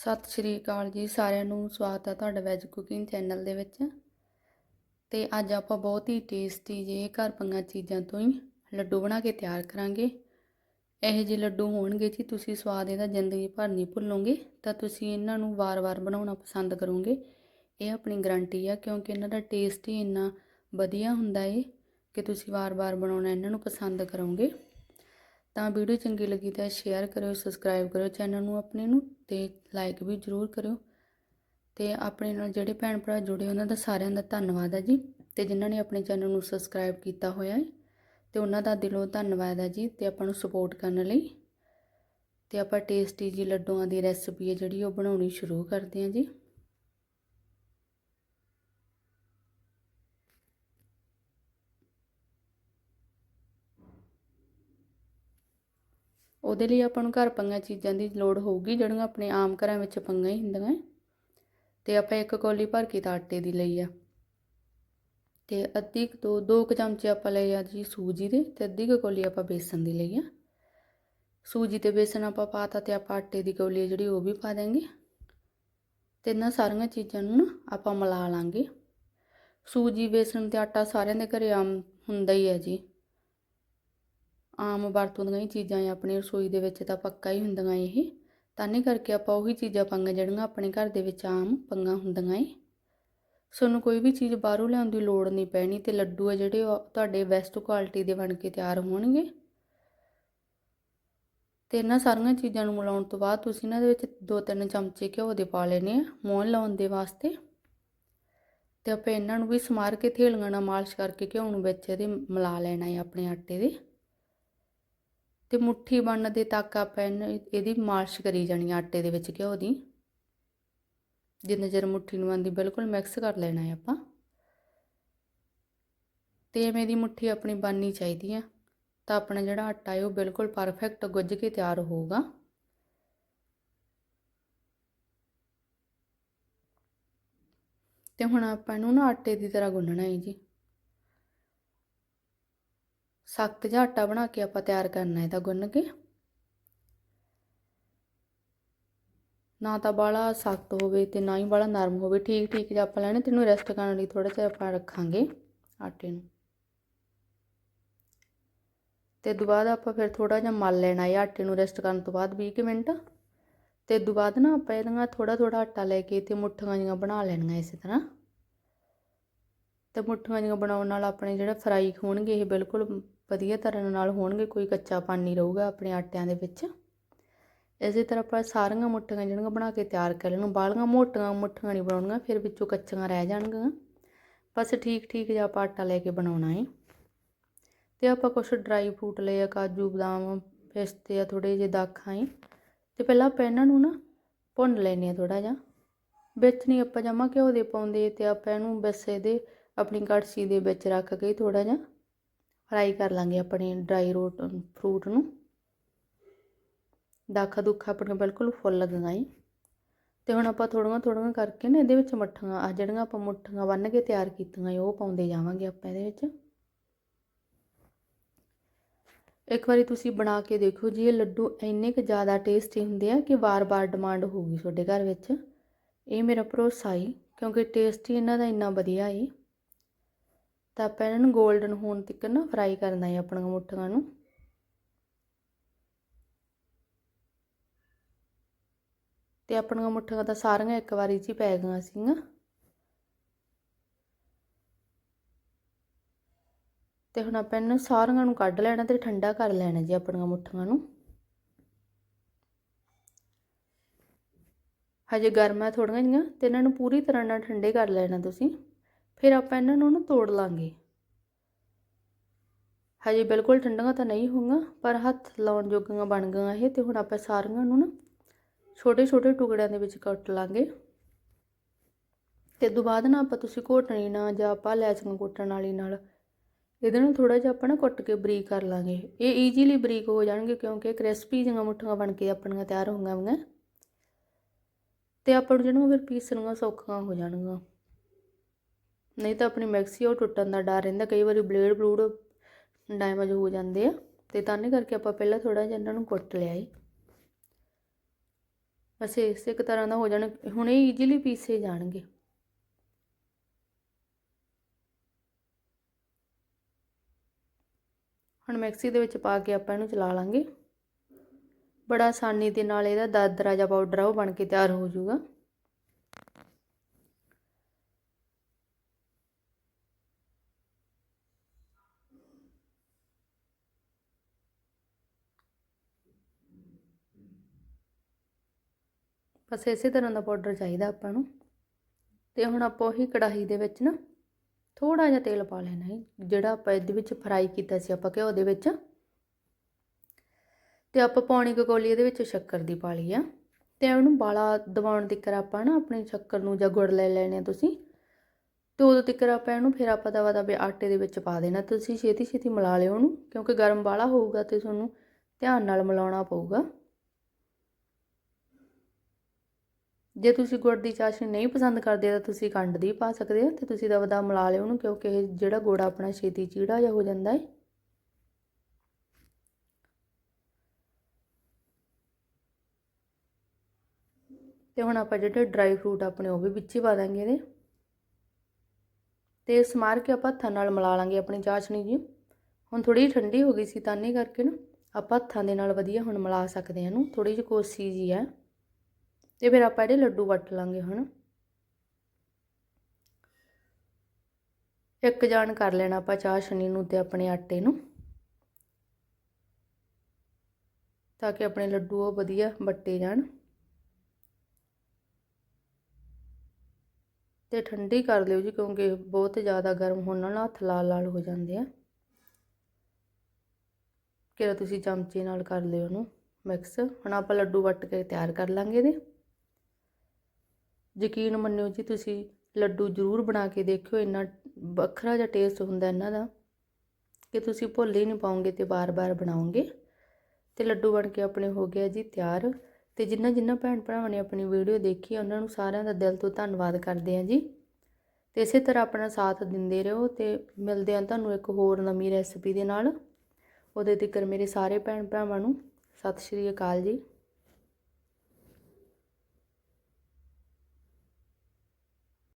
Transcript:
ਸਤਿ ਸ਼੍ਰੀ ਅਕਾਲ ਜੀ, ਸਾਰਿਆਂ ਨੂੰ ਸਵਾਗਤ ਹੈ ਤੁਹਾਡਾ ਵੈਜ ਕੁਕਿੰਗ ਚੈਨਲ ਦੇ ਵਿੱਚ। ਤੇ ਅੱਜ ਆਪਾਂ ਬਹੁਤ ਹੀ ਟੇਸਟੀ ਜੇ ਘਰ ਪੰਗਾ ਚੀਜ਼ਾਂ ਤੋਂ ਹੀ ਲੱਡੂ ਬਣਾ ਕੇ ਤਿਆਰ ਕਰਾਂਗੇ। ਇਹੋ ਜਿਹੇ ਲੱਡੂ ਹੋਣਗੇ ਜੀ, ਤੁਸੀਂ ਸਵਾਦ ਇਹਦਾ ਜ਼ਿੰਦਗੀ ਭਰ ਨਹੀਂ ਭੁੱਲੋਗੇ, ਤਾਂ ਤੁਸੀਂ ਇਹਨਾਂ ਨੂੰ ਵਾਰ-ਵਾਰ ਬਣਾਉਣਾ ਪਸੰਦ ਕਰੋਗੇ। ਇਹ ਆਪਣੀ ਗਾਰੰਟੀ ਆ, ਕਿਉਂਕਿ ਇਹਨਾਂ ਦਾ ਟੇਸਟ ਹੀ ਇੰਨਾ ਵਧੀਆ ਹੁੰਦਾ ਏ ਕਿ ਤੁਸੀਂ ਵਾਰ-ਵਾਰ ਬਣਾਉਣਾ ਇਹਨਾਂ ਨੂੰ ਪਸੰਦ ਕਰੋਗੇ। ਤਾਂ ਵੀਡੀਓ ਚੰਗੀ ਲੱਗੀ ਤਾਂ ਸ਼ੇਅਰ ਕਰਿਓ ਸਬਸਕ੍ਰਾਈਬ ਕਰਿਓ ਚੈਨਲ ਨੂੰ ਆਪਣੇ ਨੂੰ ਤੇ ਲਾਈਕ ਵੀ ਜ਼ਰੂਰ ਕਰਿਓ। ਤੇ ਆਪਣੇ ਨਾਲ ਜਿਹੜੇ ਭੈਣ ਭਰਾ ਜੁੜੇ, ਉਹਨਾਂ ਦਾ ਸਾਰਿਆਂ ਦਾ ਧੰਨਵਾਦ ਹੈ ਜੀ। ਤੇ ਜਿਨ੍ਹਾਂ ਨੇ ਆਪਣੇ ਚੈਨਲ ਨੂੰ ਸਬਸਕ੍ਰਾਈਬ ਕੀਤਾ ਹੋਇਆ ਹੈ, ਤੇ ਉਹਨਾਂ ਦਾ ਦਿਲੋਂ ਧੰਨਵਾਦ ਹੈ ਜੀ ਤੇ ਆਪਾਂ ਨੂੰ ਸਪੋਰਟ ਕਰਨ ਲਈ। ਤੇ ਆਪਾਂ ਟੇਸਟੀ ਜੀ ਲੱਡੂਆਂ ਦੀ ਰੈਸਪੀ ਹੈ ਜਿਹੜੀ ਉਹ ਬਣਾਉਣੀ ਸ਼ੁਰੂ ਕਰਦੇ ਹਾਂ ਜੀ। ਉਹਦੇ ਲਈ ਆਪਾਂ ਨੂੰ ਘਰ ਪੰਗਾਂ ਚੀਜ਼ਾਂ ਦੀ ਲੋੜ ਹੋਊਗੀ, ਜਿਹੜੀਆਂ ਆਪਣੇ ਆਮ ਘਰਾਂ ਵਿੱਚ ਪੰਗਾਂ ਹੀ ਹੁੰਦੀਆਂ। ਤੇ ਆਪਾਂ ਇੱਕ ਕੌਲੀ ਭਰ ਕੇ ਤਾਂ ਆਟੇ ਦੀ ਲਈ ਆ। ਤੇ ਅੱਧੀ ਕੁ ਦੋ ਦੋ ਕੁ ਚਮਚੇ ਆਪਾਂ ਲਏ ਆ ਜੀ ਸੂਜੀ ਦੇ, ਤੇ ਅੱਧੀ ਕੁ ਕੌਲੀ ਆਪਾਂ ਬੇਸਨ ਦੀ ਲਈ ਆ। ਸੂਜੀ ਤੇ ਬੇਸਨ ਆਪਾਂ ਪਾਤਾ ਤੇ ਆਪਾਂ ਆਟੇ ਦੀ ਕੌਲੀ ਜਿਹੜੀ ਉਹ ਵੀ ਪਾ ਦਾਂਗੇ ਤੇ ਇਹਨਾਂ ਸਾਰੀਆਂ ਚੀਜ਼ਾਂ ਨੂੰ ਨਾ ਆਪਾਂ ਮਿਲਾ ਲਾਂਗੇ। ਸੂਜੀ, ਬੇਸਨ ਤੇ ਆਟਾ ਸਾਰਿਆਂ ਦੇ ਘਰੇ ਆਮ ਹੁੰਦਾ ਹੀ ਹੈ ਜੀ। ਆਮ ਵਰਤੋਂ ਦੀਆਂ ਹੀ ਚੀਜ਼ਾਂ ਆ, ਆਪਣੀ ਰਸੋਈ ਦੇ ਵਿੱਚ ਤਾਂ ਪੱਕਾ ਹੀ ਹੁੰਦੀਆਂ ਇਹ। ਤਾਂ ਨਹੀਂ ਕਰਕੇ ਆਪਾਂ ਉਹੀ ਚੀਜ਼ਾਂ ਪਾਂਗੇ ਜਿਹੜੀਆਂ ਆਪਣੇ ਘਰ ਦੇ ਵਿੱਚ ਆਮ ਪੰਗਾ ਹੁੰਦੀਆਂ ਏ। ਸਾਨੂੰ ਕੋਈ ਵੀ ਚੀਜ਼ ਬਾਹਰੋਂ ਲਿਆਉਣ ਦੀ ਲੋੜ ਨਹੀਂ ਪੈਣੀ ਤੇ ਲੱਡੂ ਆ ਜਿਹੜੇ ਉਹ ਤੁਹਾਡੇ ਬੈਸਟ ਕੁਆਲਿਟੀ ਦੇ ਬਣ ਕੇ ਤਿਆਰ ਹੋਣਗੇ। ਤੇ ਇਹਨਾਂ ਸਾਰੀਆਂ ਚੀਜ਼ਾਂ ਨੂੰ ਮਿਲਾਉਣ ਤੋਂ ਬਾਅਦ ਤੁਸੀਂ ਇਹਨਾਂ ਦੇ ਵਿੱਚ ਦੋ ਤਿੰਨ ਚਮਚੇ ਘਿਓ ਦੇ ਪਾ ਲੈਣੇ ਆ, ਮੋਹਨ ਲਾਉਣ ਦੇ ਵਾਸਤੇ। ਤੇ ਆਪਾਂ ਇਹਨਾਂ ਨੂੰ ਵੀ ਸਮਾਰ ਕੇ ਥੇਲੀਆਂ ਨਾਲ ਮਾਲਿਸ਼ ਕਰਕੇ ਘਿਓ ਨੂੰ ਵਿੱਚ ਇਹਦੇ ਮਿਲਾ ਲੈਣਾ ਹੈ ਆਪਣੇ ਆਟੇ ਦੇ। ਤੇ ਮੁੱਠੀ ਬਣਨ ਦੇ ਤੱਕ ਆਪਾਂ ਇਹਦੀ ਮਾਲਿਸ਼ ਕਰੀ ਜਾਣੀ ਆਟੇ ਦੇ ਵਿੱਚ ਘਿਓ ਦੀ। ਜਿੰਨਾ ਚਿਰ ਮੁੱਠੀ ਨੂੰ ਆਂਦੀ ਬਿਲਕੁਲ ਮਿਕਸ ਕਰ ਲੈਣਾ ਹੈ ਆਪਾਂ। ਤੇ ਐਵੇਂ ਦੀ ਮੁੱਠੀ ਆਪਣੀ ਬਣਨੀ ਚਾਹੀਦੀ ਆ, ਤਾਂ ਆਪਣਾ ਜਿਹੜਾ ਆਟਾ ਹੈ ਉਹ ਬਿਲਕੁਲ ਪਰਫੈਕਟ ਗੁੱਝ ਕੇ ਤਿਆਰ ਹੋਊਗਾ। ਤੇ ਹੁਣ ਆਪਾਂ ਇਹਨੂੰ ਨਾ ਆਟੇ ਦੀ ਤਰ੍ਹਾਂ ਗੁੰਨਣਾ ਹੈ ਜੀ। ਸਖਤ ਜਿਹਾ ਆਟਾ ਬਣਾ ਕੇ ਆਪਾਂ ਤਿਆਰ ਕਰਨਾ ਇਹਦਾ ਗੁੰਨ ਕੇ। ਨਾ ਤਾਂ ਬਾਲਾ ਸਖਤ ਹੋਵੇ ਤੇ ਨਾ ਹੀ ਬਾਲਾ ਨਰਮ ਹੋਵੇ। ਠੀਕ ਠੀਕ ਜਿਹਾ ਆਪਾਂ ਲੈਣੇ, ਤੈਨੂੰ ਰੈਸਟ ਕਰਨ ਲਈ ਥੋੜਾ ਜਿਹਾ ਆਪਾਂ ਰੱਖਾਂਗੇ ਆਟੇ ਨੂੰ। ਤੇ ਬਾਅਦ ਆਪਾਂ ਫਿਰ ਥੋੜਾ ਜਿਹਾ ਮਲ ਲੈਣਾ ਹੈ ਆਟੇ ਨੂੰ ਰੈਸਟ ਕਰਨ ਤੋਂ ਬਾਅਦ 20 ਮਿੰਟ। ਤੇ ਬਾਅਦ ਨਾ ਆਪਾਂ ਇਹਦਾ ਥੋੜਾ ਥੋੜਾ ਆਟਾ ਲੈ ਕੇ ਤੇ ਮੁੱਠੀਆਂ ਜੀਆਂ ਬਣਾ ਲੈਣੀਆਂ ਇਸੇ ਤਰ੍ਹਾਂ। ਤੇ ਮੁੱਠੀਆਂ ਜੀਆਂ ਬਣਾਉਣ ਨਾਲ ਆਪਣੇ ਜਿਹੜੇ ਫਰਾਈ ਹੋਣਗੇ ਇਹ ਬਿਲਕੁਲ ਵਧੀਆ ਤਰ੍ਹਾਂ ਨਾਲ ਹੋਣਗੇ, ਕੋਈ ਕੱਚਾ ਪਾਣੀ ਨਹੀਂ ਰਹੂਗਾ ਆਪਣੇ ਆਟਿਆਂ ਦੇ ਵਿੱਚ। ਇਸੇ ਤਰ੍ਹਾਂ ਆਪਾਂ ਸਾਰੀਆਂ ਮੁੱਠੀਆਂ ਜਿਹੜੀਆਂ ਬਣਾ ਕੇ ਤਿਆਰ ਕਰ ਲੈਣ, ਬਾਲੀਆਂ ਮੋਟੀਆਂ ਮੁੱਠੀਆਂ ਨਹੀਂ ਬਣਾਉਣੀਆਂ, ਫਿਰ ਵਿੱਚੋਂ ਕੱਚੀਆਂ ਰਹਿ ਜਾਣਗੀਆਂ। ਬਸ ਠੀਕ ਠੀਕ ਜਿਹਾ ਆਪਾਂ ਆਟਾ ਲੈ ਕੇ ਬਣਾਉਣਾ ਹੈ ਤੇ ਆਪਾਂ ਕੁਝ ਡਰਾਈ ਫਰੂਟ ਲਏ ਆ, ਕਾਜੂ, ਬਦਾਮ, ਪਿਸਤੇ ਆ ਥੋੜੇ ਜਿਹੇ ਦਾਖਾਂ ਹੈ ਤੇ ਪਹਿਲਾਂ ਆਪਾਂ ਇਹਨਾਂ ਨੂੰ ਨਾ ਭੁੰਨ ਲੈਣੇ ਆ ਥੋੜਾ ਜਿਹਾ। ਵਿੱਚ ਨਹੀਂ ਆਪਾਂ ਜਮਾ ਘਿਓ ਦੇ ਪਾਉਂਦੇ ਤੇ ਆਪਾਂ ਇਹਨੂੰ ਬਸ ਇਹਦੇ ਆਪਣੀ ਕੜਛੀ ਦੇ ਵਿੱਚ ਰੱਖ ਕੇ ਥੋੜਾ ਜਿਹਾ ਫਰਾਈ ਕਰ ਲਾਂਗੇ ਆਪਣੇ ਡਰਾਈ ਰੋਟ ਫਰੂਟ ਨੂੰ। ਦਾਖਾ ਦੁੱਖਾ ਆਪਣੇ ਬਿਲਕੁਲ ਫੁੱਲ ਗਾਈ ਤੇ ਹੁਣ ਆਪਾਂ ਥੋੜੀਆਂ ਥੋੜੀਆਂ ਕਰਕੇ ਨਾ ਇਹਦੇ ਵਿੱਚ ਮੱਠੀਆਂ ਆ ਜਿਹੜੀਆਂ ਆਪਾਂ ਮੁੱਠੀਆਂ ਬੰਨ ਕੇ ਤਿਆਰ ਕੀਤੀਆਂ ਉਹ ਪਾਉਂਦੇ ਜਾਵਾਂਗੇ ਆਪਾਂ ਇਹਦੇ ਵਿੱਚ। ਇੱਕ ਵਾਰੀ ਤੁਸੀਂ ਬਣਾ ਕੇ ਦੇਖੋ ਜੀ, ਇਹ ਲੱਡੂ ਇੰਨੇ ਕੁ ਜ਼ਿਆਦਾ ਟੇਸਟੀ ਹੁੰਦੇ ਆ ਕਿ ਵਾਰ-ਵਾਰ ਡਿਮਾਂਡ ਹੋਊਗੀ ਤੁਹਾਡੇ ਘਰ ਵਿੱਚ। ਇਹ ਮੇਰਾ ਭਰੋਸਾ ਹੀ ਕਿਉਂਕਿ ਟੇਸਟ ਹੀ ਇਹਨਾਂ ਦਾ ਇੰਨਾ ਵਧੀਆ ਹੈ ਤਾਂ ਆਪਾਂ ਇਹਨਾਂ ਨੂੰ 골ਡਨ ਹੋਣ ਤੱਕ ਨਾ ਫਰਾਈ ਕਰਨਾ ਹੈ ਆਪਣੀਆਂ ਮੁੱਠੀਆਂ ਨੂੰ। ਤੇ ਆਪਣੀਆਂ ਮੁੱਠੀਆਂ ਤਾਂ ਸਾਰੀਆਂ ਇੱਕ ਵਾਰੀ 'ਚ ਹੀ ਪੈ ਗਈਆਂ ਸੀਗੀਆਂ। ਤੇ ਹੁਣ ਆਪਾਂ ਇਹਨਾਂ ਸਾਰੀਆਂ ਨੂੰ ਕੱਢ ਲੈਣਾ ਤੇ ਠੰਡਾ ਕਰ ਲੈਣਾ ਜੀ ਆਪਣੀਆਂ ਮੁੱਠੀਆਂ ਨੂੰ। ਹਜੇ ਗਰਮ ਹੈ ਥੋੜੀਆਂ ਜੀਆਂ ਤੇ ਇਹਨਾਂ ਨੂੰ ਪੂਰੀ ਤਰ੍ਹਾਂ ਨਾਲ ਠੰਡੇ ਕਰ ਲੈਣਾ ਤੁਸੀਂ। ਫਿਰ ਆਪਾਂ ਇਹਨਾਂ ਨੂੰ ਨਾ ਤੋੜ ਲਾਂਗੇ। ਹਜੇ ਬਿਲਕੁਲ ਠੰਡੀਆਂ ਤਾਂ ਨਹੀਂ ਹੋਈਆਂ, ਪਰ ਹੱਥ ਲਾਉਣ ਜੋਗੀਆਂ ਬਣ ਗਈਆਂ ਇਹ ਤੇ ਹੁਣ ਆਪਾਂ ਸਾਰੀਆਂ ਨੂੰ ਨਾ ਛੋਟੇ ਛੋਟੇ ਟੁਕੜਿਆਂ ਦੇ ਵਿੱਚ ਕੱਟ ਲਾਂਗੇ। ਤੇ ਬਾਅਦ ਨਾ ਆਪਾਂ ਤੁਸੀਂ ਘੋਟਣੀ ਨਾਲ ਜਾਂ ਆਪਾਂ ਲੈਚੀਆਂ ਕੁੱਟਣ ਵਾਲੀ ਨਾਲ ਇਹਦੇ ਨਾਲ ਥੋੜਾ ਜਿਹਾ ਆਪਾਂ ਨਾ ਕੁੱਟ ਕੇ ਬਰੀਕ ਕਰ ਲਾਂਗੇ। ਇਹ ਈਜ਼ੀਲੀ ਬਰੀਕ ਹੋ ਜਾਣਗੇ ਕਿਉਂਕਿ ਕ੍ਰਿਸਪੀ ਜਿਹੀਆਂ ਮੁੱਠੀਆਂ ਬਣ ਕੇ ਆਪਣੀਆਂ ਤਿਆਰ ਹੋਣਗੀਆਂ ਤੇ ਆਪਾਂ ਨੂੰ ਜਿਹੜੀਆਂ ਫਿਰ ਪੀਸਣੀਆਂ ਸੌਖੀਆਂ ਹੋ ਜਾਣਗੀਆਂ। ਨਹੀਂ ਤਾਂ ਆਪਣੀ ਮੈਕਸੀ ਉਹ ਟੁੱਟਣ ਦਾ ਡਰ ਰਹਿੰਦਾ, ਕਈ ਵਾਰੀ ਬਲੇਡ ਬਲੂਡ ਡੈਮੇਜ ਹੋ ਜਾਂਦੇ ਆ, ਤੇ ਤਾਂ ਕਰਕੇ ਆਪਾਂ ਪਹਿਲਾਂ ਥੋੜਾ ਜਿਹਾ ਇਹਨਾਂ ਨੂੰ ਕੁੱਟ ਲਿਆ ਏ। ਬਸ ਇਸੇ ਇੱਕ ਤਰ੍ਹਾਂ ਦਾ ਹੋ ਜਾਣ, ਹੁਣੇ ਈਜ਼ੀਲੀ ਪੀਸੇ ਜਾਣਗੇ। ਹੁਣ ਮਿਕਸੀ ਦੇ ਵਿੱਚ ਪਾ ਕੇ ਆਪਾਂ ਇਹਨੂੰ ਚਲਾ ਲਾਂਗੇ। ਬੜਾ ਆਸਾਨੀ ਦੇ ਨਾਲ ਇਹਦਾ ਦਾਦਰਾ ਜਿਹਾ ਪਾਊਡਰ ਆ, ਉਹ ਬਣ ਕੇ ਤਿਆਰ ਹੋ ਜਾਊਗਾ। ਬਸ ਇਸੇ ਤਰ੍ਹਾਂ ਦਾ ਪਾਊਡਰ ਚਾਹੀਦਾ ਆਪਾਂ ਨੂੰ। ਤੇ ਹੁਣ ਆਪਾਂ ਉਹੀ ਕੜਾਹੀ ਦੇ ਵਿੱਚ ਨਾ ਥੋੜਾ ਜਿਹਾ ਤੇਲ ਪਾ ਲੈਣਾ ਹੈ, ਜਿਹੜਾ ਆਪਾਂ ਇਹਦੇ ਵਿੱਚ ਫਰਾਈ ਕੀਤਾ ਸੀ ਆਪਾਂ ਘਿਓ ਦੇ ਵਿੱਚ। ਤੇ ਆਪਾਂ ਪੌਣੀ ਕੁ ਇਹਦੇ ਵਿੱਚ ਸ਼ੱਕਰ ਦੀ ਪਾ ਲਈ ਆ। ਤੇ ਉਹਨੂੰ ਬਾਲਾ ਦਬਾਉਣ ਤੱਕਰ ਆਪਾਂ ਨਾ ਆਪਣੀ ਸ਼ੱਕਰ ਨੂੰ ਜਾਂ ਗੁੜ ਲੈ ਲੈਣੇ ਆ ਤੁਸੀਂ। ਤੇ ਉਦੋਂ ਤੱਕਰ ਆਪਾਂ ਇਹਨੂੰ ਫਿਰ ਆਪਾਂ ਦਵਾ ਦਵੇ ਆਟੇ ਦੇ ਵਿੱਚ ਪਾ ਦੇਣਾ। ਤੁਸੀਂ ਛੇਤੀ ਛੇਤੀ ਮਿਲਾ ਲਿਓ ਉਹਨੂੰ, ਕਿਉਂਕਿ ਗਰਮ ਬਾਲਾ ਹੋਊਗਾ ਤੇ ਤੁਹਾਨੂੰ ਧਿਆਨ ਨਾਲ ਮਿਲਾਉਣਾ ਪਊਗਾ। ਜੇ ਤੁਸੀਂ ਗੁੜ ਦੀ ਚਾਸ਼ਨੀ ਨਹੀਂ ਪਸੰਦ ਕਰਦੇ, ਤਾਂ ਤੁਸੀਂ ਖੰਡ ਦੀ ਪਾ ਸਕਦੇ ਹੋ ਤੇ ਤੁਸੀਂ ਦਵਾ ਦਵਾ ਮਿਲਾ ਲਿਓ ਉਹਨੂੰ, ਕਿਉਂਕਿ ਇਹ ਜਿਹੜਾ ਗੁੜ ਆਪਣਾ ਛੇਤੀ ਚੀੜਾ ਜਿਹਾ ਹੋ ਜਾਂਦਾ ਹੈ। ਤੇ ਹੁਣ ਆਪਾਂ ਜਿਹੜੇ ਡਰਾਈ ਫਰੂਟ ਆਪਣੇ ਉਹ ਵੀ ਵਿੱਚ ਹੀ ਪਾ ਦਾਂਗੇ ਇਹਦੇ। ਤੇ ਸਮਾਰ ਕੇ ਆਪਾਂ ਹੱਥਾਂ ਨਾਲ ਮਿਲਾ ਲਾਂਗੇ ਆਪਣੀ ਚਾਸ਼ਨੀ ਜੀ। ਹੁਣ ਥੋੜੀ ਠੰਡੀ ਹੋ ਗਈ ਸੀ ਤਾਂ ਨਹੀਂ ਕਰਕੇ ਨਾ, ਆਪਾਂ ਹੱਥਾਂ ਦੇ ਨਾਲ ਵਧੀਆ ਹੁਣ ਮਿਲਾ ਸਕਦੇ ਹਾਂ ਇਹਨੂੰ। ਥੋੜੀ ਜਿਹੀ ਕੋਸੀ ਜੀ ਹੈ। ਤੇ ਫਿਰ ਆਪਾਂ ਇਹਦੇ ਲੱਡੂ ਵੱਟ ਲਾਂਗੇ ਹੁਣ ਇੱਕ ਜਾਣ ਕਰ ਲੈਣਾ ਆਪਾਂ ਚਾਸ਼ਨੀ ਨੂੰ ਤੇ ਆਪਣੇ ਆਟੇ ਨੂੰ, ਤਾਂ ਕਿ ਆਪਣੇ ਲੱਡੂ ਉਹ ਵਧੀਆ ਵੱਟੇ ਜਾਣ ਤੇ ਠੰਡੀ ਕਰ ਲਿਓ ਜੀ, ਕਿਉਂਕਿ ਬਹੁਤ ਜ਼ਿਆਦਾ ਗਰਮ ਹੋਣ ਨਾਲ ਹੱਥ ਲਾਲ ਲਾਲ ਹੋ ਜਾਂਦੇ ਆ। ਕਿਰਾ ਤੁਸੀਂ ਚਮਚੇ ਨਾਲ ਕਰ ਲਿਓ ਉਹਨੂੰ ਮਿਕਸ। ਹੁਣ ਆਪਾਂ ਲੱਡੂ ਵੱਟ ਕੇ ਤਿਆਰ ਕਰ ਲਾਂਗੇ ਇਹਦੇ। ਯਕੀਨ ਮੰਨਿਓ ਜੀ, ਤੁਸੀਂ ਲੱਡੂ ਜ਼ਰੂਰ ਬਣਾ ਕੇ ਦੇਖਿਓ, ਇੰਨਾ ਵੱਖਰਾ ਜਿਹਾ ਟੇਸਟ ਹੁੰਦਾ ਇਹਨਾਂ ਦਾ ਕਿ ਤੁਸੀਂ ਭੁੱਲ ਹੀ ਨਹੀਂ ਪਾਉਂਗੇ ਤੇ ਬਾਰ-ਬਾਰ ਬਣਾਓਗੇ। ਤੇ ਲੱਡੂ ਬਣ ਕੇ ਆਪਣੇ ਹੋ ਗਿਆ ਜੀ ਤਿਆਰ। ਤੇ ਜਿੰਨਾ ਜਿੰਨਾ ਭੈਣ ਭਰਾਵਾਂ ਨੇ ਆਪਣੀ ਵੀਡੀਓ ਦੇਖੀ ਉਹਨਾਂ ਨੂੰ ਸਾਰਿਆਂ ਦਾ ਦਿਲ ਤੋਂ ਧੰਨਵਾਦ ਕਰਦੇ ਹਾਂ ਜੀ। ਤੇ ਇਸੇ ਤਰ੍ਹਾਂ ਆਪਣਾ ਸਾਥ ਦਿੰਦੇ ਰਹੋ ਤੇ ਮਿਲਦੇ ਹਾਂ ਤੁਹਾਨੂੰ ਇੱਕ ਹੋਰ ਨਵੀਂ ਰੈਸਪੀ ਦੇ ਨਾਲ। ਉਹਦੇ ਤੱਕ ਮੇਰੇ ਸਾਰੇ ਭੈਣ ਭਰਾਵਾਂ ਨੂੰ। ਸਤਿ ਸ਼੍ਰੀ ਅਕਾਲ ਜੀ।